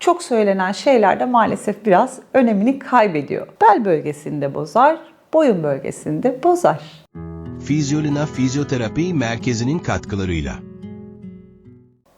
Çok söylenen şeyler de maalesef biraz önemini kaybediyor. Bel bölgesinde bozar, boyun bölgesinde bozar. Fizyolina Fizyoterapi Merkezi'nin katkılarıyla.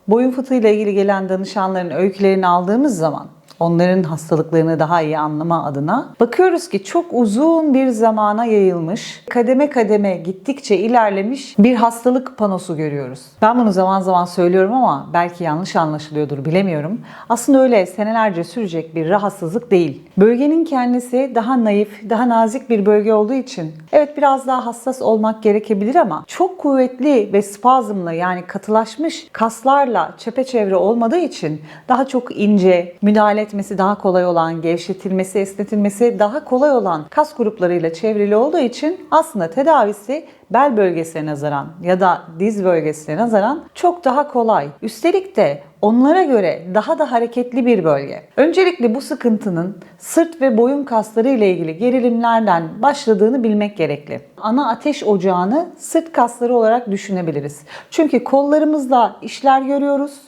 Boyun fıtığıyla ilgili gelen danışanların öykülerini aldığımız zaman onların hastalıklarını daha iyi anlama adına bakıyoruz ki çok uzun bir zamana yayılmış, kademe kademe gittikçe ilerlemiş bir hastalık panosu görüyoruz. Ben bunu zaman zaman söylüyorum ama belki yanlış anlaşılıyordur bilemiyorum. Aslında öyle senelerce sürecek bir rahatsızlık değil. Bölgenin kendisi daha naif, daha nazik bir bölge olduğu için evet biraz daha hassas olmak gerekebilir ama çok kuvvetli ve spazmlı yani katılaşmış kaslarla çepeçevre olmadığı için daha çok ince, müdahale etmesi daha kolay olan, gevşetilmesi, esnetilmesi daha kolay olan kas gruplarıyla çevrili olduğu için aslında tedavisi bel bölgesine nazaran ya da diz bölgesine nazaran çok daha kolay. Üstelik de onlara göre daha da hareketli bir bölge. Öncelikle bu sıkıntının sırt ve boyun kasları ile ilgili gerilimlerden başladığını bilmek gerekli. Ana ateş ocağını sırt kasları olarak düşünebiliriz. Çünkü kollarımızla işler görüyoruz.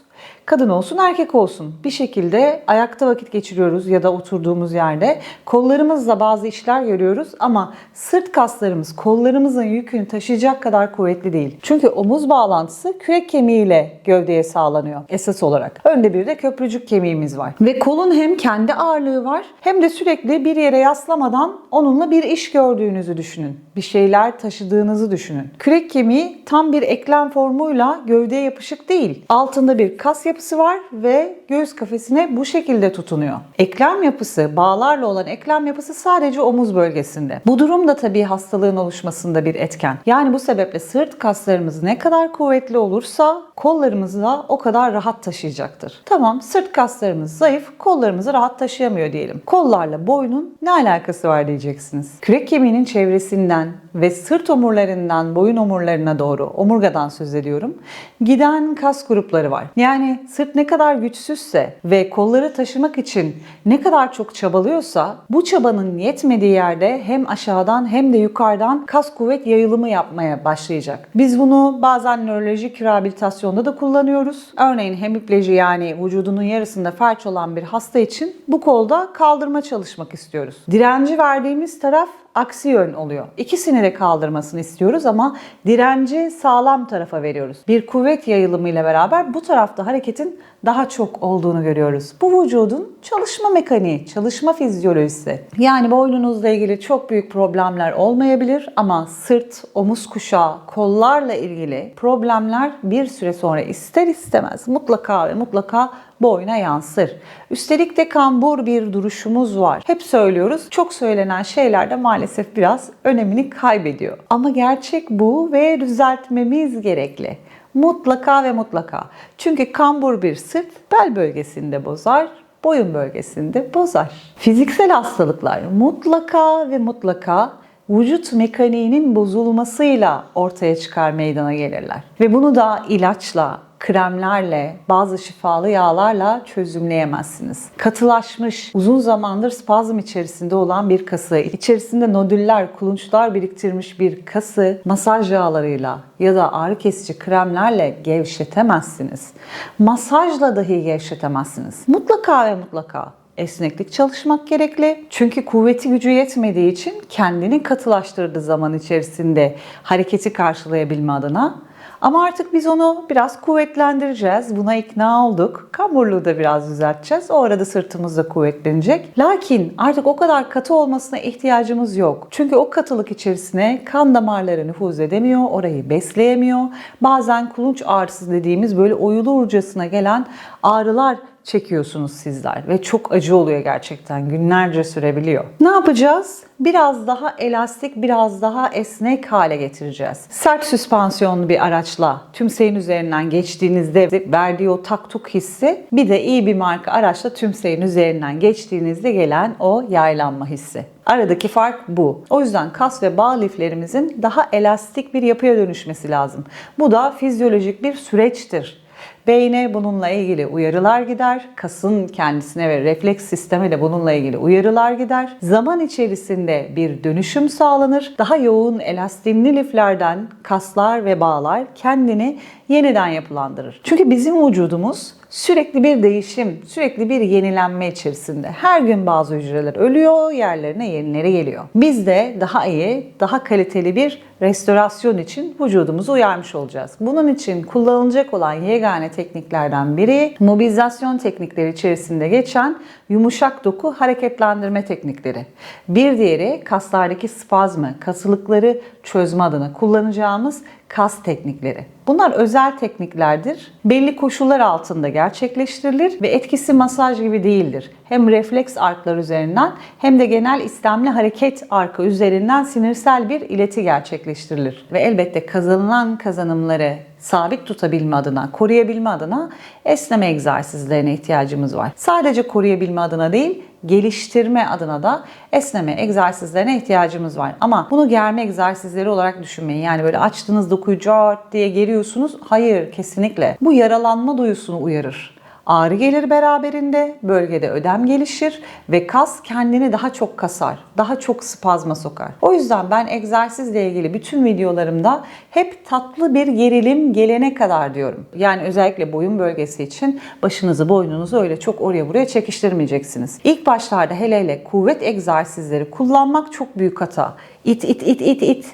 Kadın olsun erkek olsun bir şekilde ayakta vakit geçiriyoruz ya da oturduğumuz yerde kollarımızla bazı işler görüyoruz ama sırt kaslarımız kollarımızın yükünü taşıyacak kadar kuvvetli değil. Çünkü omuz bağlantısı kürek kemiğiyle gövdeye sağlanıyor esas olarak. Önde bir de köprücük kemiğimiz var. Ve kolun hem kendi ağırlığı var hem de sürekli bir yere yaslamadan onunla bir iş gördüğünüzü düşünün. Bir şeyler taşıdığınızı düşünün. Kürek kemiği tam bir eklem formuyla gövdeye yapışık değil. Altında bir kas yapısı var ve göğüs kafesine bu şekilde tutunuyor. Eklem yapısı, bağlarla olan eklem yapısı sadece omuz bölgesinde. Bu durum da tabii hastalığın oluşmasında bir etken. Yani bu sebeple sırt kaslarımız ne kadar kuvvetli olursa kollarımızı da o kadar rahat taşıyacaktır. Tamam sırt kaslarımız zayıf, kollarımızı rahat taşıyamıyor diyelim. Kollarla boynun ne alakası var diyeceksiniz. Kürek kemiğinin çevresinden ve sırt omurlarından boyun omurlarına doğru, omurgadan söz ediyorum, giden kas grupları var. Yani sırt ne kadar güçsüzse ve kolları taşımak için ne kadar çok çabalıyorsa bu çabanın yetmediği yerde hem aşağıdan hem de yukarıdan kas kuvvet yayılımı yapmaya başlayacak. Biz bunu bazen nörolojik rehabilitasyonda da kullanıyoruz. Örneğin hemipleji yani vücudunun yarısında felç olan bir hasta için bu kolda kaldırma çalışmak istiyoruz. Direnci verdiğimiz taraf aksi yön oluyor. İkisini de kaldırmasını istiyoruz ama direnci sağlam tarafa veriyoruz. Bir kuvvet yayılımı ile beraber bu tarafta hareketin daha çok olduğunu görüyoruz. Bu vücudun çalışma mekaniği, çalışma fizyolojisi. Yani boynunuzla ilgili çok büyük problemler olmayabilir ama sırt, omuz kuşağı, kollarla ilgili problemler bir süre sonra ister istemez mutlaka ve mutlaka boyuna yansır. Üstelik de kambur bir duruşumuz var. Hep söylüyoruz. Çok söylenen şeyler de maalesef biraz önemini kaybediyor. Ama gerçek bu ve düzeltmemiz gerekli. Mutlaka ve mutlaka. Çünkü kambur bir sırt bel bölgesinde bozar, boyun bölgesinde bozar. Fiziksel hastalıklar mutlaka ve mutlaka vücut mekaniğinin bozulmasıyla ortaya çıkar meydana gelirler. Ve bunu da ilaçla, kremlerle, bazı şifalı yağlarla çözümleyemezsiniz. Katılaşmış, uzun zamandır spazm içerisinde olan bir kası, içerisinde nodüller, kulunçlar biriktirmiş bir kası masaj yağlarıyla ya da ağrı kesici kremlerle gevşetemezsiniz. Masajla dahi gevşetemezsiniz. Mutlaka ve mutlaka esneklik çalışmak gerekli. Çünkü kuvveti gücü yetmediği için kendini katılaştırdığı zaman içerisinde hareketi karşılayabilme adına ama artık biz onu biraz kuvvetlendireceğiz. Buna ikna olduk. Kamburluğu da biraz düzelteceğiz. O arada sırtımız da kuvvetlenecek. Lakin artık o kadar katı olmasına ihtiyacımız yok. Çünkü o katılık içerisine kan damarları nüfuz edemiyor, orayı besleyemiyor. Bazen kulunç ağrısı dediğimiz böyle oyulurcasına gelen ağrılar çekiyorsunuz sizler ve çok acı oluyor gerçekten. Günlerce sürebiliyor. Ne yapacağız? Biraz daha elastik, biraz daha esnek hale getireceğiz. Sert süspansiyonlu bir araçla tümseyin üzerinden geçtiğinizde verdiği o taktuk hissi bir de iyi bir marka araçla tümseyin üzerinden geçtiğinizde gelen o yaylanma hissi. Aradaki fark bu. O yüzden kas ve bağ liflerimizin daha elastik bir yapıya dönüşmesi lazım. Bu da fizyolojik bir süreçtir. Beyne bununla ilgili uyarılar gider. Kasın kendisine ve refleks sisteme de bununla ilgili uyarılar gider. Zaman içerisinde bir dönüşüm sağlanır. Daha yoğun elastinli liflerden kaslar ve bağlar kendini yeniden yapılandırır. Çünkü bizim vücudumuz sürekli bir değişim, sürekli bir yenilenme içerisinde. Her gün bazı hücreler ölüyor, yerlerine yenileri geliyor. Biz de daha iyi, daha kaliteli bir restorasyon için vücudumuzu uyarmış olacağız. Bunun için kullanılacak olan yegane tekniklerden biri mobilizasyon teknikleri içerisinde geçen yumuşak doku hareketlendirme teknikleri. Bir diğeri kaslardaki spazmı, kasılıkları çözme adına kullanacağımız kas teknikleri. Bunlar özel tekniklerdir. Belli koşullar altında gerçekleştirilir ve etkisi masaj gibi değildir. Hem refleks arklar üzerinden hem de genel istemli hareket arka üzerinden sinirsel bir ileti gerçekleştirilir. Ve elbette kazanılan kazanımları sabit tutabilme adına, koruyabilme adına esneme egzersizlerine ihtiyacımız var. Sadece koruyabilme adına değil, geliştirme adına da esneme egzersizlerine ihtiyacımız var. Ama bunu germe egzersizleri olarak düşünmeyin. Yani böyle açtığınız dokuyu diye geriyorsunuz. Hayır, kesinlikle. Bu yaralanma duyusunu uyarır. Ağrı gelir beraberinde, bölgede ödem gelişir ve kas kendini daha çok kasar, daha çok spazma sokar. O yüzden ben egzersizle ilgili bütün videolarımda hep tatlı bir gerilim gelene kadar diyorum. Yani özellikle boyun bölgesi için başınızı, boynunuzu öyle çok oraya buraya çekiştirmeyeceksiniz. İlk başlarda hele hele kuvvet egzersizleri kullanmak çok büyük hata. İt it it it it.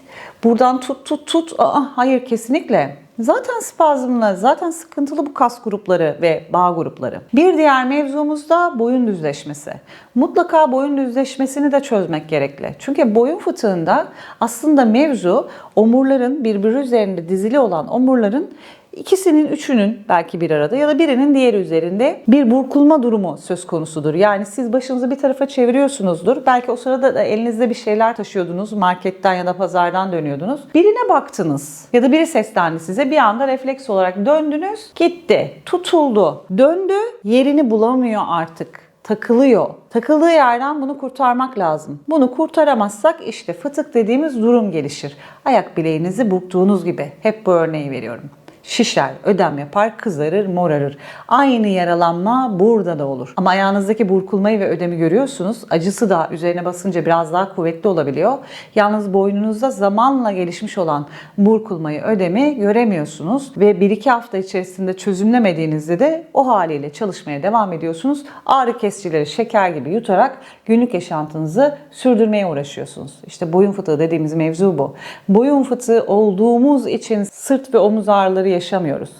Buradan tut tut tut. Aa, hayır kesinlikle. Zaten spazmlı, zaten sıkıntılı bu kas grupları ve bağ grupları. Bir diğer mevzumuz da boyun düzleşmesi. Mutlaka boyun düzleşmesini de çözmek gerekli. Çünkü boyun fıtığında aslında mevzu omurların birbiri üzerinde dizili olan omurların İkisinin, üçünün belki bir arada ya da birinin diğer üzerinde bir burkulma durumu söz konusudur. Yani siz başınızı bir tarafa çeviriyorsunuzdur. Belki o sırada da elinizde bir şeyler taşıyordunuz. Marketten ya da pazardan dönüyordunuz. Birine baktınız ya da biri seslendi size. Bir anda refleks olarak döndünüz. Gitti. Tutuldu. Döndü. Yerini bulamıyor artık takılıyor. Takıldığı yerden bunu kurtarmak lazım. Bunu kurtaramazsak işte fıtık dediğimiz durum gelişir. Ayak bileğinizi burktuğunuz gibi. Hep bu örneği veriyorum şişer, ödem yapar, kızarır, morarır. Aynı yaralanma burada da olur. Ama ayağınızdaki burkulmayı ve ödemi görüyorsunuz. Acısı da üzerine basınca biraz daha kuvvetli olabiliyor. Yalnız boynunuzda zamanla gelişmiş olan burkulmayı, ödemi göremiyorsunuz. Ve 1-2 hafta içerisinde çözümlemediğinizde de o haliyle çalışmaya devam ediyorsunuz. Ağrı kesicileri şeker gibi yutarak günlük yaşantınızı sürdürmeye uğraşıyorsunuz. İşte boyun fıtığı dediğimiz mevzu bu. Boyun fıtığı olduğumuz için sırt ve omuz ağrıları yaşamıyoruz.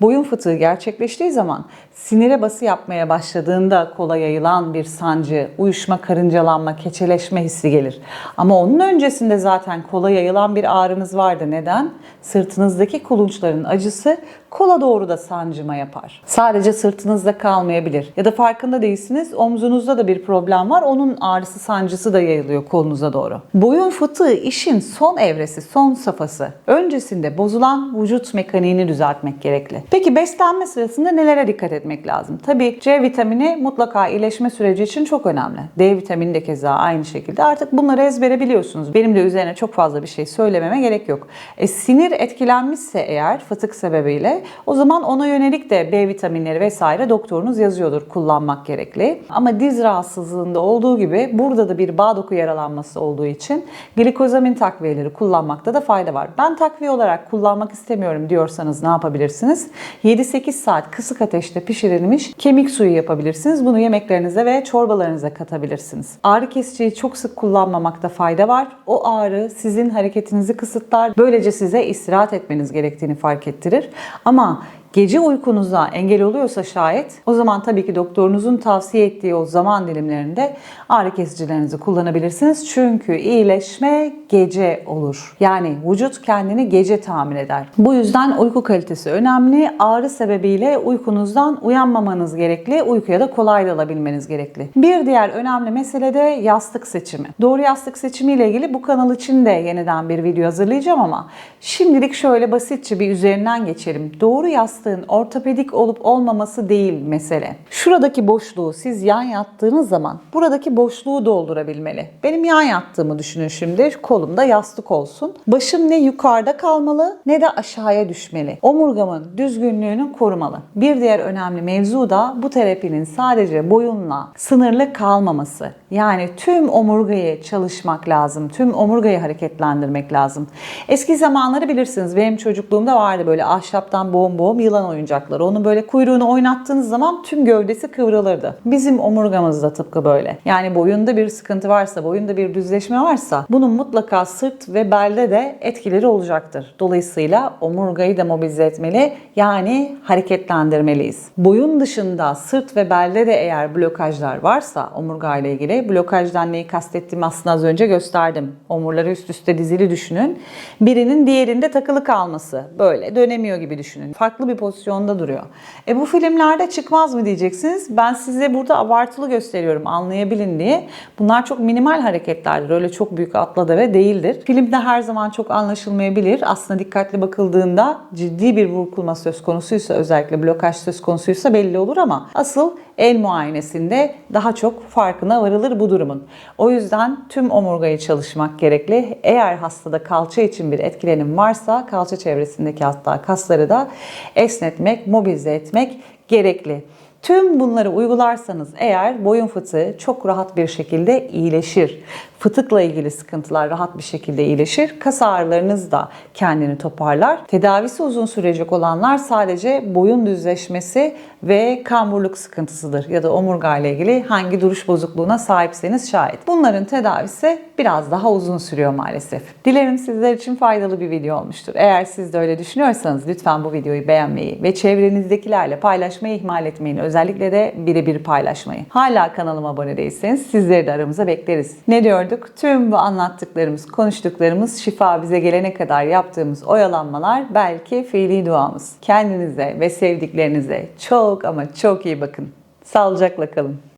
Boyun fıtığı gerçekleştiği zaman sinire bası yapmaya başladığında kola yayılan bir sancı, uyuşma, karıncalanma, keçeleşme hissi gelir. Ama onun öncesinde zaten kola yayılan bir ağrınız vardı. Neden? Sırtınızdaki kulunçların acısı kola doğru da sancıma yapar. Sadece sırtınızda kalmayabilir. Ya da farkında değilsiniz omzunuzda da bir problem var. Onun ağrısı sancısı da yayılıyor kolunuza doğru. Boyun fıtığı işin son evresi, son safhası. Öncesinde bozulan vücut mekaniğini düzeltmek gerekli. Peki beslenme sırasında nelere dikkat etmek lazım? Tabii C vitamini mutlaka iyileşme süreci için çok önemli. D vitamini de keza aynı şekilde. Artık bunları ezbere biliyorsunuz. Benim de üzerine çok fazla bir şey söylememe gerek yok. E, sinir etkilenmişse eğer fıtık sebebiyle o zaman ona yönelik de B vitaminleri vesaire doktorunuz yazıyordur kullanmak gerekli. Ama diz rahatsızlığında olduğu gibi burada da bir bağ doku yaralanması olduğu için glikozamin takviyeleri kullanmakta da fayda var. Ben takviye olarak kullanmak istemiyorum diyorsanız ne yapabilirsiniz? 7-8 saat kısık ateşte pişirilmiş kemik suyu yapabilirsiniz. Bunu yemeklerinize ve çorbalarınıza katabilirsiniz. Ağrı kesiciyi çok sık kullanmamakta fayda var. O ağrı sizin hareketinizi kısıtlar. Böylece size istirahat etmeniz gerektiğini fark ettirir. Ama gece uykunuza engel oluyorsa şayet o zaman tabii ki doktorunuzun tavsiye ettiği o zaman dilimlerinde ağrı kesicilerinizi kullanabilirsiniz. Çünkü iyileşme gece olur. Yani vücut kendini gece tamir eder. Bu yüzden uyku kalitesi önemli. Ağrı sebebiyle uykunuzdan uyanmamanız gerekli. Uykuya da kolay dalabilmeniz gerekli. Bir diğer önemli mesele de yastık seçimi. Doğru yastık seçimi ile ilgili bu kanal için de yeniden bir video hazırlayacağım ama şimdilik şöyle basitçe bir üzerinden geçelim. Doğru yastık yastığın ortopedik olup olmaması değil mesele. Şuradaki boşluğu siz yan yattığınız zaman buradaki boşluğu doldurabilmeli. Benim yan yattığımı düşünün şimdi. Kolumda yastık olsun. Başım ne yukarıda kalmalı ne de aşağıya düşmeli. Omurgamın düzgünlüğünü korumalı. Bir diğer önemli mevzu da bu terapinin sadece boyunla sınırlı kalmaması. Yani tüm omurgayı çalışmak lazım. Tüm omurgayı hareketlendirmek lazım. Eski zamanları bilirsiniz. Benim çocukluğumda vardı böyle ahşaptan boğum boğum yılan oyuncakları. Onu böyle kuyruğunu oynattığınız zaman tüm gövdesi kıvrılırdı. Bizim omurgamız da tıpkı böyle. Yani boyunda bir sıkıntı varsa, boyunda bir düzleşme varsa bunun mutlaka sırt ve belde de etkileri olacaktır. Dolayısıyla omurgayı da mobilize etmeli. Yani hareketlendirmeliyiz. Boyun dışında sırt ve belde de eğer blokajlar varsa omurga ile ilgili blokajdan neyi kastettiğimi aslında az önce gösterdim. Omurları üst üste dizili düşünün. Birinin diğerinde takılı kalması. Böyle dönemiyor gibi düşünün. Farklı bir pozisyonda duruyor. E bu filmlerde çıkmaz mı diyeceksiniz. Ben size burada abartılı gösteriyorum anlayabilin diye. Bunlar çok minimal hareketlerdir. Öyle çok büyük atla deve değildir. Filmde her zaman çok anlaşılmayabilir. Aslında dikkatli bakıldığında ciddi bir burkulma söz konusuysa özellikle blokaj söz konusuysa belli olur ama asıl el muayenesinde daha çok farkına varılır bu durumun. O yüzden tüm omurgayı çalışmak gerekli. Eğer hastada kalça için bir etkilenim varsa kalça çevresindeki hatta kasları da esnetmek, mobilize etmek gerekli. Tüm bunları uygularsanız eğer boyun fıtığı çok rahat bir şekilde iyileşir. Fıtıkla ilgili sıkıntılar rahat bir şekilde iyileşir. Kas ağrılarınız da kendini toparlar. Tedavisi uzun sürecek olanlar sadece boyun düzleşmesi ve kamburluk sıkıntısıdır. Ya da omurga ile ilgili hangi duruş bozukluğuna sahipseniz şayet. Bunların tedavisi biraz daha uzun sürüyor maalesef. Dilerim sizler için faydalı bir video olmuştur. Eğer siz de öyle düşünüyorsanız lütfen bu videoyu beğenmeyi ve çevrenizdekilerle paylaşmayı ihmal etmeyin. Özellikle de birebir paylaşmayı. Hala kanalıma abone değilseniz sizleri de aramıza bekleriz. Ne diyorduk? Tüm bu anlattıklarımız, konuştuklarımız şifa bize gelene kadar yaptığımız oyalanmalar belki fiili duamız. Kendinize ve sevdiklerinize çok ama çok iyi bakın. Sağlıcakla kalın.